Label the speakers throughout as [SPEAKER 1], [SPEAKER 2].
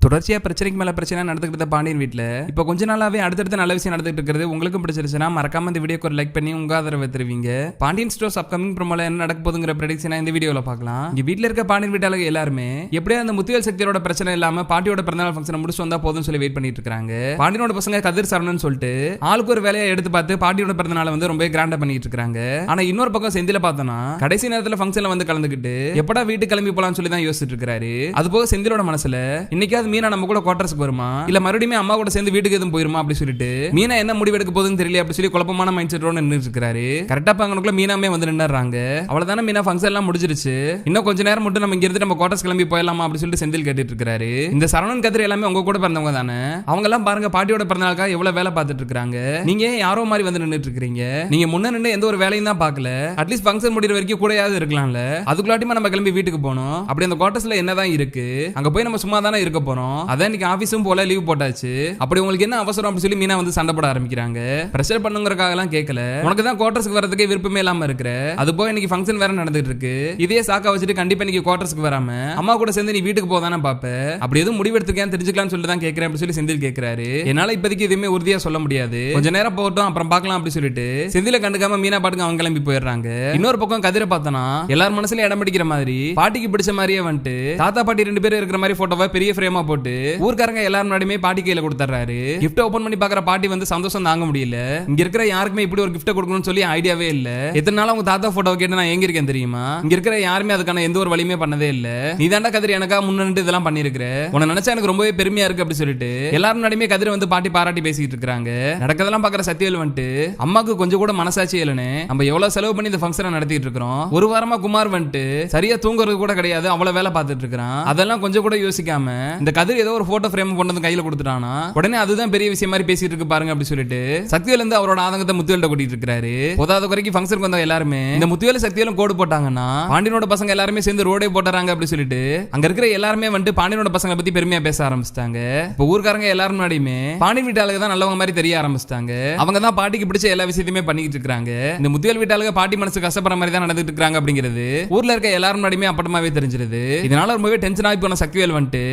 [SPEAKER 1] தொடர்ச்சியா பிரச்சனைக்கு மேல பிரச்சனை நடந்துக்கிட்டு பாண்டியன் வீட்டில் இப்போ கொஞ்ச நாளாவே அடுத்தடுத்த நல்ல விஷயம் நடந்துட்டு இருக்கிறது உங்களுக்கும் பிடிச்சிருச்சுன்னா மறக்காம இந்த வீடியோக்கு ஒரு லைக் பண்ணி உங்க ஆதரவை தருவீங்க. பாண்டியன் ஸ்டோர்ஸ் அப்கமிங் ப்ரோமோல என்ன நடக்க போதுங்கிற ப்ரெடிக்ஷனா இந்த வீடியோவில் பார்க்கலாம். இங்கே வீட்ல இருக்க பாண்டியன் வீட்டாளர் எல்லாருமே எப்படியா அந்த முத்துவேல் சக்தியோட பிரச்சனை இல்லாம பாட்டியோட பிறந்தநாள் ஃபங்க்ஷன் முடிச்சு வந்தா போதும்னு சொல்லி வெயிட் பண்ணிட்டு இருக்காங்க பாண்டியனோட பசங்க கதிர் சரணன் சொல்லிட்டு ஆளுக்கு ஒரு வேலையை எடுத்து பார்த்து பாட்டியோட பிறந்தநாளை வந்து ரொம்ப கிராண்டா பண்ணிட்டு இருக்காங்க ஆனா இன்னொரு பக்கம் செந்தில பார்த்தோம்னா கடைசி நேரத்தில் ஃபங்க்ஷன்ல வந்து கலந்துக்கிட்டு எப்படா வீட்டுக்கு கிளம்பி போலாம்னு சொல்லி தான் யோசிச்சுட்டு இருக்காரு அது போக செந்திலோட மனசுல இன்னைக்காவது மீனா நம்ம கூட குவார்டர்ஸ்க்கு வருமா? இல்ல மறுபடியும் அம்மா கூட சேர்ந்து வீட்டுக்கு எதுவும் போயிருமா அப்படி சொல்லிட்டு? மீனா என்ன முடிவு எடுக்க போகுதுன்னு தெரியல அப்படி சொல்லி குழப்பமான மைண்ட் செட்டோட நின்று இருக்காரு. கரெக்டா பாங்கனுக்குள்ள மீனாமே வந்து நின்னுறாங்க. அவ்வளவுதானே மீனா ஃபங்க்ஷன் எல்லாம் முடிஞ்சிருச்சு. இன்னும் கொஞ்ச நேரம் மட்டும் நம்ம இங்க இருந்து நம்ம குவார்டர்ஸ் கிளம்பி போயிடலாமா அப்படி சொல்லிட்டு செந்தில் கேட்டுட்டு இருக்காரு. இந்த சரவணன் கதிர் எல்லாமே உங்க கூட பிறந்தவங்க தானே? அவங்க எல்லாம் பாருங்க பாட்டியோட பிறந்தநாளுக்காக எவ்வளவு வேலை பார்த்துட்டு இருக்காங்க. நீங்க யாரோ மாதிரி வந்து நின்னுட்டு இருக்கீங்க நீங்க முன்ன நின்று எந்த ஒரு வேலையும் தான் பாக்கல அட்லீஸ்ட் ஃபங்க்ஷன் முடிகிற வரைக்கும் கூடயாவது இருக்கலாம்ல. அதுக்குள்ளாட்டியுமா நம்ம கிளம்பி வீட்டுக்கு போனோம் அப்படி அந்த குவார்டர்ஸ்ல என்னதான் இருக்கு? அங்க போய் நம்ம சும்மா தானே இருக்க போறோம்? அதான் இன்னைக்கு ஆபீஸும் போல லீவ் போட்டாச்சு. அப்படி உங்களுக்கு என்ன அவசரம் அப்படி சொல்லி மீனா வந்து சண்டை போட ஆரம்பிக்கிறாங்க. பிரஷர் பண்ணுங்கிறக்காக எல்லாம் கேட்கல உனக்கு தான் குவார்டர்ஸ்க்கு வரதுக்கே விருப்பமே இல்லாம இருக்கிற. அது போக இன்னைக்கு ஃபங்க்ஷன் வேற நடந்துட்டு இருக்கு. இதே சாக்கா வச்சுட்டு கண்டிப்பா இன்னைக்கு குவார்டர்ஸ்க்கு வராம அம்மா கூட சேர்ந்து நீ வீட்டுக்கு போதானே பாப்ப? அப்படி எதுவும் முடிவெடுத்துக்கேன் தெரிஞ்சுக்கலாம்னு சொல்லி தான் கேட்கிறேன் அப்படி சொல்லி செந்தில் கேட்கிறாரு என்னால இப்போதைக்கு எதுவுமே உறுதியா சொல்ல முடியாது. கொஞ்ச நேரம் போகட்டும் அப்புறம் பார்க்கலாம் அப்படி சொல்லிட்டு செந்தில கண்டுக்காம மீனா பாட்டுக்கு அவங்க கிளம்பி போயிடுறாங்க. இன்னொரு பக்கம் கதிரை பார்த்தனா எல்லார் மனசுல இடம் பிடிக்கிற மாதிரி பாட்டிக்கு பிடிச்ச மாதிரியே வந்துட்டு தாத்தா பாட்டி ரெண்டு பேரும் இருக்கிற மாதிரி போட்டோவை பெரிய ஃப்ரேமா போட்டு ஊர்க்காரங்க எல்லாரும் முன்னாடியுமே பாட்டி கையில கொடுத்துறாரு கிஃப்ட் ஓபன் பண்ணி பாக்குற பாட்டி வந்து சந்தோஷம் தாங்க முடியல. இங்க இருக்கிற யாருக்குமே இப்படி ஒரு கிஃப்ட் கொடுக்கணும்னு சொல்லி ஐடியாவே இல்ல. எத்தனை நாள் உங்க தாத்தா போட்டோ கேட்டு நான் எங்க இருக்கேன் தெரியுமா? இங்க இருக்கிற யாருமே அதுக்கான எந்த ஒரு வழியுமே பண்ணதே இல்ல. நீ தாண்டா கதிர் எனக்கா முன்னிட்டு இதெல்லாம் பண்ணிருக்கிற உன நினைச்சா எனக்கு ரொம்பவே பெருமையா இருக்கு அப்படி சொல்லிட்டு எல்லாரும் முன்னாடியுமே கதிர் வந்து பாட்டி பாராட்டி பேசிட்டு இருக்காங்க நடக்கதெல்லாம் பாக்குற சத்தியல் வந்துட்டு அம்மாக்கு கொஞ்சம் கூட மனசாட்சி இல்லைன்னு நம்ம எவ்வளவு செலவு பண்ணி இந்த ஃபங்க்ஷனை நடத்திட்டு இருக்கிறோம். ஒரு வாரமா குமார் வந்துட்டு சரியா தூங்குறது கூட கிடையாது அவ்வளவு வேலை பார்த்துட்டு இருக்கிறான். அதெல்லாம் கொஞ்சம் கூட யோசிக்காம இந்த கதிர் ஏதோ ஒரு போட்டோ ஃப்ரேம் கொண்டு வந்து கையில கொடுத்துட்டானா? உடனே அதுதான் பெரிய விஷயம் மாதிரி பேசிட்டு இருக்கு பாருங்க அப்படி சொல்லிட்டு சக்திவேல் இருந்து அவரோட ஆதங்கத்தை முத்துவேல்ட்ட கூட்டிட்டு இருக்காரு போதாத குறைக்கு ஃபங்க்ஷனுக்கு வந்த எல்லாருமே இந்த முத்துவேல சக்திவேலும் கோடு போட்டாங்கன்னா பாண்டியனோட பசங்க எல்லாருமே சேர்ந்து ரோடே போட்டுறாங்க அப்படி சொல்லிட்டு அங்க இருக்கிற எல்லாருமே வந்துட்டு பாண்டியனோட பசங்களை பத்தி பெருமையா பேச ஆரம்பிச்சிட்டாங்க. இப்போ ஊர்க்காரங்க எல்லாரும் முன்னாடியுமே பாண்டியன் வீட்டாளுக்கு தான் நல்லவங்க மாதிரி தெரிய ஆரம்பிச்சிட்டாங்க. அவங்க தான் பாட்டிக்கு பிடிச்ச எல்லா விஷயத்தையுமே பண்ணிட்டு இருக்காங்க இந்த முத்துவேல் வீட்டாளுக்கு பாட்டி மனசு கஷ்டப்படுற மாதிரி தான் நடந்துட்டு இருக்காங்க அப்படிங்கிறது ஊர்ல இருக்க எல்லாரும் முன்னாடியுமே அப்பட்டமாவே தெரிஞ்சிருது. இதனால ரொம்பவே டென்ஷன் ஆகி போன சக்திவேல் வந்துட்டு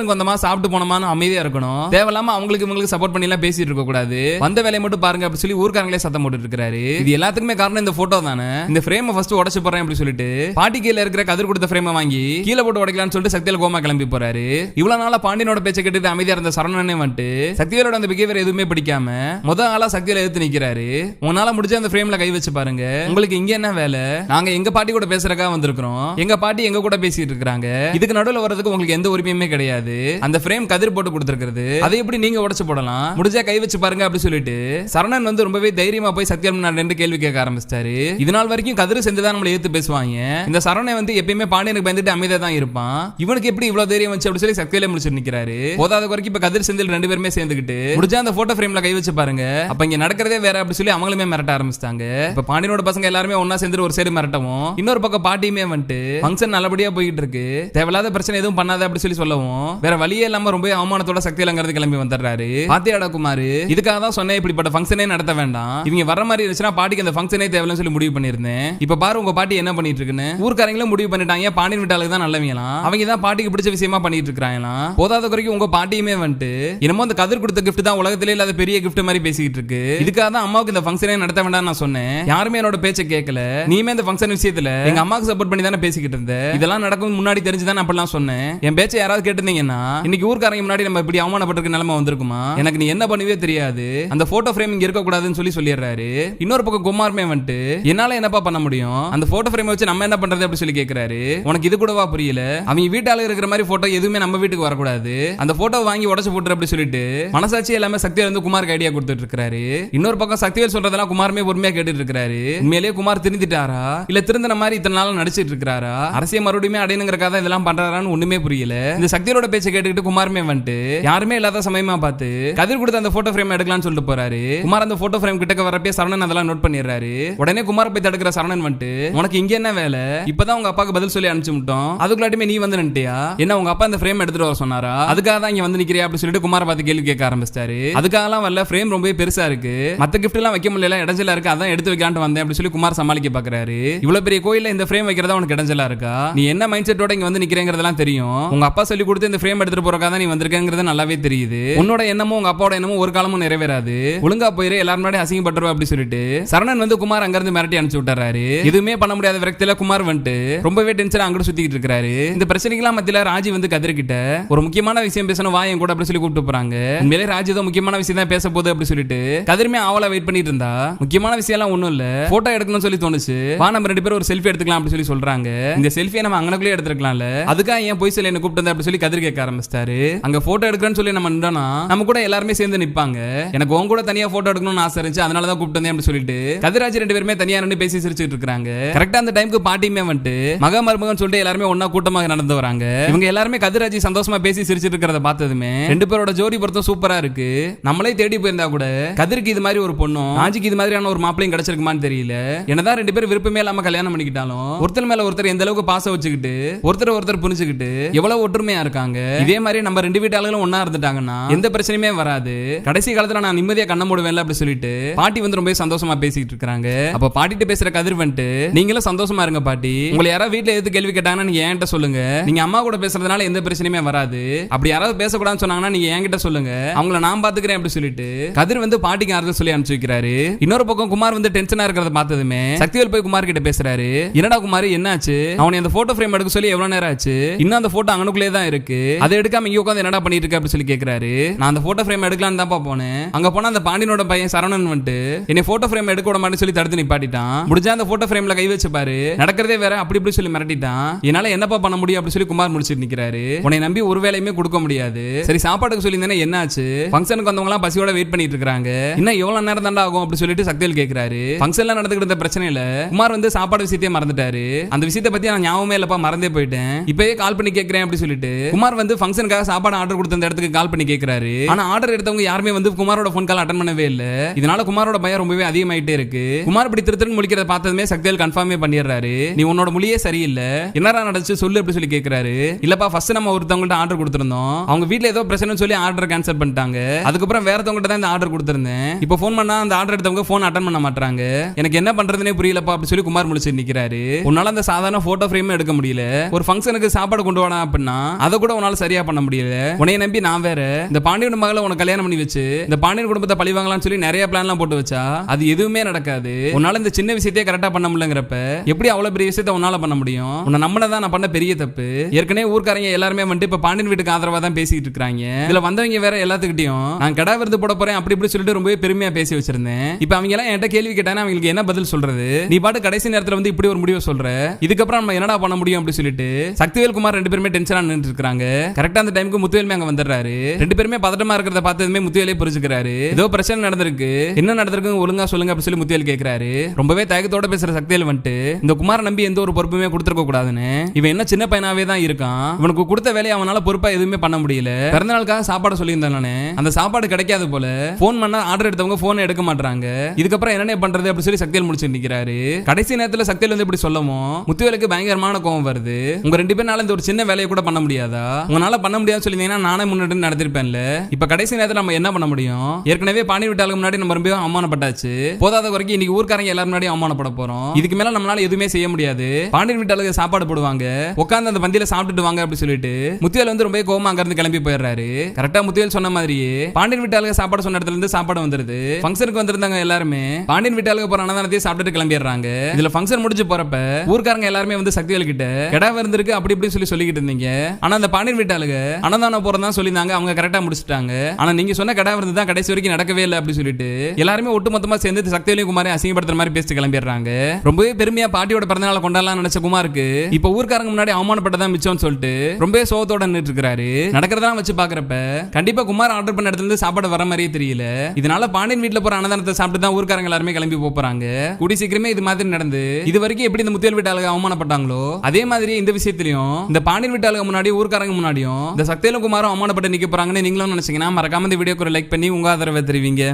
[SPEAKER 1] ஃபங்க்ஷனுக்கு வந்தமா சாப்பிட்டு போனோமான்னு அமைதியா இருக்கணும். தேவையில்லாம அவங்களுக்கு இவங்களுக்கு சப்போர்ட் பண்ணி எல்லாம் பேசிட்டு இருக்க கூடாது. வந்த வேலையை மட்டும் பாருங்க அப்படி சொல்லி ஊர்க்காரங்களே சத்தம் போட்டு இருக்காரு. இது எல்லாத்துக்குமே காரணம் இந்த போட்டோ தானே? இந்த ஃப்ரேம் ஃபர்ஸ்ட் உடச்சு போறேன் அப்படின்னு சொல்லிட்டு பாட்டி கீழ இருக்கிற கதிர் கொடுத்த ஃப்ரேமை வாங்கி கீழே போட்டு உடைக்கலாம்னு சொல்லிட்டு சக்தியில் கோமா கிளம்பி போறாரு. இவ்வளவு நாளா பாண்டியனோட பேச்சை கேட்டு அமைதியா இருந்த சரணனே வந்துட்டு சக்திவேலோட அந்த பிஹேவியர் எதுவுமே பிடிக்காம முத ஆளா சக்தியில எடுத்து நிக்கிறாரு. உன்னால முடிஞ்ச அந்த ஃப்ரேம்ல கை வச்சு பாருங்க. உங்களுக்கு இங்க என்ன வேலை? நாங்க எங்க பாட்டி கூட பேசுறக்கா வந்திருக்கிறோம். எங்க பாட்டி எங்க கூட பேசிட்டு இருக்காங்க இதுக்கு நடுவுல வர்றதுக்கு உங்களுக்கு எந்த உரிமையுமே கிடையாது. அந்த ஃப்ரேம் கதிர் போட்டு கொடுத்துருக்கிறது. அதை எப்படி நீங்க உடச்சு போடலாம்? முடிஞ்சா கை வச்சு பாருங்க அப்படி சொல்லிட்டு. சரணன் வந்து ரொம்பவே தைரியமா போய் சத்யம் நான் கேள்வி கேட்க ஆரம்பிச்சிட்டாரு. இது நாள் வரைக்கும் கதிர் செஞ்சுதான் நம்மளை ஏத்து பேசுவாங்க. இந்த சரணை வந்து எப்பயுமே பாண்டியனுக்கு பயந்துட்டு அமைதியா தான் இருப்பான். இவனுக்கு எப்படி இவ்வளவு தைரியம் வச்சு அப்படி சொல்லி சக்தியில முடிச்சு நிக்கிறாரு. போதாத வரைக்கும் இப்ப கதிர் செந்தில் ரெண்டு பேருமே சேர்ந்துக்கிட்டு முடிஞ்சா அந்த போட்டோ ஃப்ரேம்ல கை வச்சு பாருங்க. அப்ப இங்க நடக்கிறதே வேற அப்படி சொல்லி அவங்களுமே மிரட்ட ஆரம்பிச்சிட்டாங்க. இப்ப பாண்டியனோட பசங்க எல்லாருமே ஒன்னா சேர்ந்து ஒரு சைடு மிரட்டவும் இன்னொரு பக்கம் பாட்டியுமே வந்துட்டு ஃபங்க்ஷன் நல்லபடியா போயிட்டு இருக்கு. தேவையில்லாத பிரச்சனை எதுவும் பண்ணாத அப்படி சொல்லி சொல்லவும் வேற வழியே இல்லாம ரொம்ப அவமானத்தோட சக்தியிலங்கிறது கிளம்பி வந்துடுறாரு. பாத்தியாடா குமார் இதுக்காக தான் சொன்னேன் இப்படிப்பட்ட ஃபங்க்ஷனே நடத்த வேண்டாம். இவங்க வர மாதிரி இருந்துச்சுன்னா பாட்டிக்கு அந்த ஃபங்க்ஷனே தேவையில்லைன்னு சொல்லி முடிவு பண்ணியிருந்தேன். இப்ப பாரு உங்க பாட்டி என்ன பண்ணிட்டு இருக்குன்னு ஊர்க்காரங்களும் முடிவு பண்ணிட்டாங்க பாண்டியன் விட்டாளுக்கு தான் நல்லவங்களாம். அவங்க தான் பாட்டிக்கு பிடிச்ச விஷயமா பண்ணிட்டு இருக்காங்களாம் போதாத குறைக்கு உங்க பாட்டியுமே வந்துட்டு என்னமோ அந்த கதிர் கொடுத்த கிஃப்ட் தான் உலகத்திலே இல்லாத பெரிய கிஃப்ட் மாதிரி பேசிக்கிட்டு இருக்கு இதுக்காக தான் அம்மாவுக்கு இந்த ஃபங்க்ஷனே நடத்த வேண்டாம் நான் சொன்னேன். யாருமே என்னோட பேச்சை கேட்கல நீமே இந்த ஃபங்க்ஷன் விஷயத்துல எங்க அம்மாவுக்கு சப்போர்ட் பண்ணி தானே பேசிக்கிட்டு இருந்தேன் இதெல்லாம் நடக்கும் முன்னாடி தெரிஞ்சுதான் அப்படிலாம் சொன்னேன். என் பேச்சை யாராவது கேட்டிருந்தீங்கன்னா இன்னைக்கு ஊர்க்காரங்க முன்னாடி நம்ம இப்படி அவமானப்பட்டிருக்க நிலைமை வந்திருக்குமா? எனக்கு நீ என்ன பண்ணுவே தெரியாது. அந்த போட்டோ ஃப்ரேம் இங்க இருக்க கூடாதுன்னு சொல்லி சொல்லிடுறாரு. இன்னொரு பக்கம் குமார்மே வந்துட்டு என்னால என்னப்பா பண்ண முடியும்? அந்த போட்டோ ஃப்ரேம் வச்சு நம்ம என்ன பண்றது? அப்படி சொல்லி கேக்குறாரு. உனக்கு இது கூடவா புரியல? அவங்க வீட்டால இருக்கிற மாதிரி போட்டோ எதுவுமே நம்ம வீட்டுக்கு வரக்கூடாது. அந்த போட்டோ வாங்கி உடச்சு போட்டுரு அப்படி சொல்லிட்டு மனசாட்சி எல்லாமே சக்தி வந்து குமாருக்கு ஐடியா கொடுத்துட்டு இருக்காரு இன்னொரு பக்கம் சக்திவேல் சொல்றதெல்லாம் குமாருமே பொறுமையா கேட்டுட்டு இருக்காரு உண்மையிலேயே குமார் திருந்திட்டாரா? இல்ல திருந்தின மாதிரி இத்தனை நாள் நடிச்சிட்டு இருக்காரா அரசியல் மறுபடியும் அடையணுங்கிறக்காக இதெல்லாம் பண்றாரான்னு ஒண்ணுமே புரியல. இந்த சக்தியோட பேச்சை கேட்டுக்கிட்டு குமாருமே வந்துட்டு யாருமே இல்லாத சமயமா பார்த்து கதிர் கொடுத்த அந்த போட்டோ ஃப்ரேம் எடுக்கலாம்னு சொல்லிட்டு போறாரு. குமார் அந்த போட்டோ ஃப்ரேம் கிட்டக்க வரப்பே சரணன் அதெல்லாம் நோட் பண்ணிடுறாரு. உடனே குமார் போய் தடுக்கிற சரணன் வந்துட்டு உனக்கு இங்க என்ன வேலை? இப்பதான் உங்க அப்பாக்கு பதில் சொல்லி அனுப்பிச்சு விட்டோம். அதுக்குள்ளாட்டுமே நீ வந்து நின்ட்டியா என்ன உங்க அப்பா அந்த ஃப்ரேம் எடுத்துட்டு வர சொன்னாரா? அதுக்காக தான் இங்க வந்து நிக்கிறியா? அப்படின்னு சொல்லிட்டு குமார பார்த்து கேள்வி கேட்க ஆரம்பிச்சிட்டாரு. அதுக்காகலாம் வரல ஃப்ரேம் ரொம்பவே பெருசா இருக்கு. மத்த கிஃப்ட் எல்லாம் வைக்க முடியல இடைஞ்சலா இருக்கு. அதான் எடுத்து வைக்கலான்ட்டு வந்தேன். அப்படின்னு சொல்லி குமார் சமாளிக்க பாக்குறாரு. இவ்வளவு பெரிய கோயில இந்த ஃப்ரேம் வைக்கிறதா உனக்கு இடைஞ்சலா இருக்கா? நீ என்ன மைண்ட் செட்டோட இங்க வந்து நிக்கிறேங்கிறதெல்லாம் தெரியும். உங்க அப்பா சொல்லி கொடுத்து இந்த ஃப்ரேம் எடுத்துட்டு போறக்கா தான் நீ வந்திருக்கங்கிறது நல்லாவே தெரியுது. உன்னோட எண்ணமும் உங்க அப்பாவோட எண்ணமும் ஒரு காலமும் நிறைவேறாது. ஒழுங்கா போயிரு எல்லாரும் முன்னாடி அசிங்கப்பட்டுருவா அப்படி சொல்லிட்டு. சரணன் வந்து குமார் அங்க இருந்து மிரட்டி அனுப்பிச்சு விட்டுறாரு. எதுவுமே பண்ண முடியாத விரக்தியில குமார் வந்துட்டு ரொம்பவே டென்ஷன் அங்கிட்டு சுத்திக்கிட்டு இருக்காரு. இந்த பிரச்சனைக்கெல்லாம் மத்தியில ராஜி வந்து கதிர்கிட்ட ஒரு முக்கியமான விஷயம் பேசணும் வா என் கூட அப்படி சொல்லி கூப்பிட்டு போறாங்க. உண்மையிலே ராஜி ஏதோ முக்கியமான விஷயம் தான் பேச போகுது அப்படி சொல்லிட்டு கதிர்மே ஆவலா வெயிட் பண்ணிட்டு இருந்தா. முக்கியமான விஷயம் எல்லாம் ஒண்ணும் இல்ல போட்டோ எடுக்கணும்னு சொல்லி தோணுச்சு. வா நம்ம ரெண்டு பேரும் ஒரு செல்ஃபி எடுத்துக்கலாம் அப்படி சொல்லி சொல்றாங்க. இந்த செல்ஃபியை நம்ம அங்கனக்குள்ளே எடுத்துக்கலாம்ல அதுக்காக ஏன் போய் சொல்லி என்ன கூப்பிட்டு அப்படி சொல்லி கதிர் கேட்க ஆரம்பிச்சிட்டாரு. அங்க போட்டோ எடுக்கிறேன்னு சொல்லி நம்ம நின்றோம்னா நம்ம கூட எல்லாருமே சேர்ந்து நிப்பாங்க. எனக்கு உன் கூட தனியா போட்டோ எடுக்கணும்னு ஆசை இருந்துச்சு அதனால தான் கூப்பிட்டு வந்தேன் அப்படின்னு சொல்லிட்டு கதிராஜ் ரெண்டு பேருமே தனியா நின்று பேசி சிரிச்சுட்டு இருக்காங்க கரெக்டா அந்த டைமுக்கு பாட்டியுமே வந்துட்டு மக மருமகன் சொல்லிட்டு எல்லாருமே ஒன்னா கூட்டமாக நடந்து வராங்க. இவங்க எல்லாருமே கதிராஜ் சந்தோஷமா பேசி சிரிச்சிட்டு இருக்கிறத பார்த்ததுமே ரெண்டு பேரோட ஜோடி பொருத்தம் சூப்பரா இருக்கு. நம்மளே தேடி போயிருந்தா கூட கதிருக்கு இது மாதிரி ஒரு பொண்ணும் ராஜிக்கு இது மாதிரியான ஒரு மாப்பிளையும் கிடைச்சிருக்குமான்னு தெரியல. என்னதான் ரெண்டு பேரும் விருப்பமே இல்லாம கல்யாணம் பண்ணிக்கிட்டாலும் ஒருத்தர் மேல ஒருத்தர் எந்த அளவுக்கு பாசம் வச்சுக்கிட்டு ஒருத்தர் ஒருத்தர் புரிஞ்சுக்கிட்டு எவ்வளவு ஒற்றுமையா இருக்காங்க. இதே மாதிரி நம்ம ரெண்டு வீட்டாளுகளும் ஒன்னா இருந்துட்டாங்கன்னா எந்த பிரச்சனையுமே வராது. கடைசி காலத்துல நான் நிம்மதியா கண்ண மூடுவேன்ல அப்படி சொல்லிட்டு பாட்டி வந்து ரொம்ப சந்தோஷமா பேசிட்டு இருக்காங்க. அப்ப பாட்டிட்டு பேசுற கதிர் வந்துட்டு நீங்களும் சந்தோஷமா இருங்க பாட்டி. உங்களை யாராவது வீட்டுல எது கேள்வி கேட்டாங்கன்னா நீங்க என்கிட்ட சொல்லுங்க. நீங்க அம்மா கூட பேசுறதுனால எந்த பிரச்சனையுமே வராது. அப்படி யாராவது பேசக்கூடாதுன்னு சொன்னாங்கன்னா நீங்க என்கிட்ட சொல்லுங்க. அவங்கள நான் பாத்துக்கிறேன் அப்படி சொல்லிட்டு கதிர் வந்து பாட்டிக்கு ஆறுதல் சொல்லி அனுப்பிச்சு வைக்கிறாரு. இன்னொரு பக்கம் குமார் வந்து டென்ஷனா இருக்கிறத பார்த்ததுமே சக்திவேல் போய் குமார் கிட்ட பேசுறாரு. என்னடா குமார் என்னாச்சு? அவனை அந்த போட்டோ ஃப்ரேம் எடுக்க சொல்லி எவ்வளவு நேரம் ஆச்சு? இன்னும் அந்த போட்டோ அங்கனுக்குள்ளே தான் இருக்கு. அதை எடுக்காம இங்க உட்காந்து என்னடா பண்ணிட்டு இருக்க அப்படின்னு சொல்லி கேக்குறாரு. நான் அந்த போட்டோ ஃப்ரேம் எடுக்கலாம் தான் போனேன். அங்க போனா அந்த பாண்டியனோட பையன் சரவணன் வந்துட்டு என்னை போட்டோ ஃப்ரேம் எடுக்க விட மாட்டேன்னு சொல்லி தடுத்து நிப்பாட்டிட்டான். முடிஞ்சா அந்த போட்டோ ஃப்ரேம்ல கை வச்சு பாரு. நடக்கிறதே வேற அப்படி இப்படி சொல்லி மிரட்டிட்டான். என்னால என்னப்பா பண்ண முடியும் அப்படின்னு சொல்லி குமார் முடிச்சிட்டு நிக்கிறாரு. உன்னை நம்பி ஒரு வேலையுமே கொடுக்க முடியாது. சரி சாப்பாட்டுக்கு சொல்லி என்னாச்சு? ஃபங்க்ஷனுக்கு வந்தவங்க எல்லாம் பசியோட வெயிட் பண்ணிட்டு இருக்காங்க இன்னும் எவ்வளவு நேரம் தாண்டா ஆகும் அப்படின்னு சொல்லிட்டு சக்தியில் கேக்குறாரு. ஃபங்க்ஷன்ல நடந்துகிட்டு இருந்த பிரச்சனையில குமார் வந்து சாப்பாடு விஷயத்தையே மறந்துட்டாரு. அந்த விஷயத்தை பத்தி நான் ஞாபகமே இல்லப்பா மறந்தே போயிட்டேன். இப்பயே கால் பண்ணி கேக்குறேன் அப்படின்னு சொல்லிட்டு குமார் வந்து ஃபங்க்ஷனுக்காக சாப்பாடு ஆர்டர் கொடுத்த அந்த இடத்துக்கு கால் பண்ணி கேட்கிறாரு ஆனா ஆர்டர் எடுத்தவங்க யாருமே வந்து குமாரோட ஃபோன் கால் அட்டன் பண்ணவே இல்ல. இதனால குமாரோட பயம் ரொம்பவே அதிகமாயிட்டே இருக்கு. குமார் இப்படி திருத்தன் முடிக்கிறத பார்த்ததுமே சக்தியில் கன்ஃபார்மே பண்ணிடுறாரு. நீ உன்னோட மொழியே சரியில்லை. என்னடா நடந்துச்சு சொல்லு அப்படி சொல்லி கேக்குறாரு. இல்லப்பா ஃபர்ஸ்ட் நம்ம ஒருத்தவங்கள்ட்ட ஆர்டர் கொடுத்துருந்தோம். அவங்க வீட்ல ஏதோ பிரச்சனைன்னு சொல்லி ஆர்டர் கேன்சல் பண்ணிட்டாங்க. அதுக்கப்புறம் வேற தான் இந்த ஆர்டர் கொடுத்துருந்தேன். இப்போ ஃபோன் பண்ணா அந்த ஆர்டர் எடுத்தவங்க ஃபோன் அட்டன் பண்ண மாட்டாங்க எனக்கு என்ன பண்றதுனே புரியலப்பா அப்படி சொல்லி குமார் முடிச்சு நிக்கிறாரு. உன்னால அந்த சாதாரண போட்டோ ஃப்ரேம் எடுக்க முடியல. ஒரு ஃபங்க்ஷனுக்கு சாப்பாடு கொண்டு வாடா அப்படின்னா அதை கூட உன்னால சரியா பண்ண முடியல. உன்னைய நம்பி நான் வேற. இந்த பாண்டியன் மகளை உனக்கு கல்யாணம் பண்ணி வச்சு இந்த பாண்டியன் குடும்பத்தை பழி வாங்கலாம்னு சொல்லி நிறைய பிளான்லாம் போட்டு வச்சா அது எதுவுமே நடக்காது. உன்னால இந்த சின்ன விஷயத்தையே கரெக்டா பண்ண முடியலங்கிறப்ப எப்படி அவ்வளவு பெரிய விஷயத்த உன்னால பண்ண முடியும்? உன்னை நம்மளதான் நான் பண்ண பெரிய தப்பு. ஏற்கனவே ஊர்க்காரங்க எல்லாருமே வந்துட்டு இப்ப பாண்டியன் வீட்டுக்கு ஆதரவா தான் பேசிட்டு இருக்காங்க இதுல வந்தவங்க வேற எல்லாத்துக்கிட்டையும் நான் கடா விருது போட போறேன் அப்படி இப்படி சொல்லிட்டு ரொம்பவே பெருமையா பேசி வச்சிருந்தேன். இப்ப அவங்க எல்லாம் என்கிட்ட கேள்வி கேட்டானே அவங்களுக்கு என்ன பதில் சொல்றது? நீ பாட்டு கடைசி நேரத்துல வந்து இப்படி ஒரு முடிவை சொல்ற. இதுக்கப்புறம் நம்ம என்னடா பண்ண முடியும் அப்படி சொல்லிட்டு சக்திவேல் குமார் ரெண்டு பேருமே டென்ஷனா நின்று இருக்காங்க கரெக்டா அந்த டைமுக்கு முத்துவேலுமே அங்க வந்துடுறாரு. ரெண்டு பேருமே பதட்டமா இருக்கிறத பார்த்ததுமே முத்துவேலே புரிஞ்சுக்கிறாரு. ஏதோ பிரச்சனை நடந்திருக்கு. என்ன நடந்திருக்கு ஒழுங்கா சொல்லுங்க அப்படின்னு சொல்லி முத்துவேல் கேட்கிறாரு ரொம்பவே தயக்கத்தோட பேசுற சக்தியில் வந்துட்டு இந்த குமார நம்பி எந்த ஒரு பொறுப்புமே கொடுத்துருக்க கூடாதுன்னு இவன் என்ன சின்ன பையனாவே தான் இருக்கான் இவனுக்கு கொடுத்த வேலையை அவனால பொறுப்பா எதுவுமே பண்ண முடியல. பிறந்த நாளுக்காக சாப்பாடு சொல்லியிருந்தேன் நானு. அந்த சாப்பாடு கிடைக்காத போல போன் பண்ணா ஆர்டர் எடுத்தவங்க போன் எடுக்க மாட்டாங்க இதுக்கப்புறம் என்னென்ன பண்றது அப்படின்னு சொல்லி சக்தியில் முடிச்சு நிக்கிறாரு. கடைசி நேரத்துல சக்தியில் வந்து இப்படி சொல்லவும் முத்துவேலுக்கு பயங்கரமான கோவம் வருது. உங்க ரெண்டு பேர்னால இந்த ஒரு சின்ன வேலையை கூட பண்ண முடியாதா? உங்களால பண்ண முடியாது சொல்லியிருந்தீங்கன்னா நானே முன்னாடி நடத்திருப்பேன்ல. இப்ப கடைசி நேரத்தில் நம்ம என்ன பண்ண முடியும்? ஏற்கனவே பாண்டி விட்டாளுக்கு முன்னாடி நம்ம ரொம்ப அவமானப்பட்டாச்சு. போதாத வரைக்கும் இன்னைக்கு ஊர்க்காரங்க எல்லாரும் முன்னாடி அவமானப்பட போறோம். இதுக்கு மேல நம்மளால எதுவுமே செய்ய முடியாது. பாண்டியன் வீட்டாளுக்கு சாப்பாடு போடுவாங்க. உட்காந்து அந்த பந்தியில சாப்பிட்டுட்டு வாங்க அப்படின்னு சொல்லிட்டு முத்தியல் வந்து ரொம்ப கோவமா அங்க இருந்து கிளம்பி போயிடுறாரு. கரெக்டா முத்தியல் சொன்ன மாதிரியே பாண்டியன் வீட்டாளுக்கு சாப்பாடு சொன்ன இடத்துல இருந்து சாப்பாடு வந்துருது. ஃபங்க்ஷனுக்கு வந்திருந்தாங்க எல்லாருமே. பாண்டியன் வீட்டாளுக்கு போற அன்னதானத்தையும் சாப்பிட்டுட்டு கிளம்பிடுறாங்க. இதுல ஃபங்க்ஷன் முடிஞ்சு போறப்ப ஊர்க்காரங்க எல்லாருமே வந்து சக்திகள் கிட்ட கடா இருந்திருக்கு அப்படி இப்படி சொல்லி சொல்லிக்கிட்டு இருந்தீங்க. ஆனா அந்த பாண்டியன் வீட்டாளுங்க அன்னதானம் போறதா சொல்லியிருந்தாங்க அவங்க கரெக்டா முடிச்சிட்டாங்க. ஆனா நீங்க சொன்ன கடை விருந்து தான் கடைசி வரைக்கும் நடக்கவே இல்லை அப்படின்னு சொல்லிட்டு எல்லாருமே ஒட்டுமொத்தமா சேர்ந்து சக்திவேலையும் குமாரையும் அசிங்கப்படுத்துற மாதிரி பேசிட்டு கிளம்பிடுறாங்க. ரொம்பவே பெருமையா பாட்டியோட பிறந்தநாள் கொண்டாடலாம் நினைச்ச குமாருக்கு இப்ப ஊர்க்காரங்க முன்னாடி அவமானப்பட்டதான் மிச்சம்னு சொல்லிட்டு ரொம்பவே சோகத்தோட நின்றுட்டு இருக்காரு நடக்கிறதெல்லாம் வச்சு பாக்குறப்ப கண்டிப்பா குமார் ஆர்டர் பண்ண இடத்துல இருந்து சாப்பாடு வர மாதிரியே தெரியல. இதனால பாண்டியன் வீட்டுல போற அன்னதானத்தை சாப்பிட்டு தான் ஊர்க்காரங்க எல்லாருமே கிளம்பி போறாங்க. கூடி சீக்கிரமே இது மாதிரி நடந்து இது வரைக்கும் எப்படி இந்த முத்தியல் வீட்டாளுங்க அவமானப்பட்டாங்களோ அதே மாதிரி இந்த விஷயத்திலையும் இந்த பாண்டியன் வீட்டாளுக்கு முன்னாடி ஊர்க்காரங்க முன்னாடியும் இந்த சக்தியில குமாரும் அவமானப்பட்டு நிக்க போறாங்கன்னு நீங்களும் நினைச்சீங்கன்னா மறக்காம இந்த வீடியோக்கு ஒரு லைக் பண்ணி உங்க ஆதரவை தெரிவிங்க.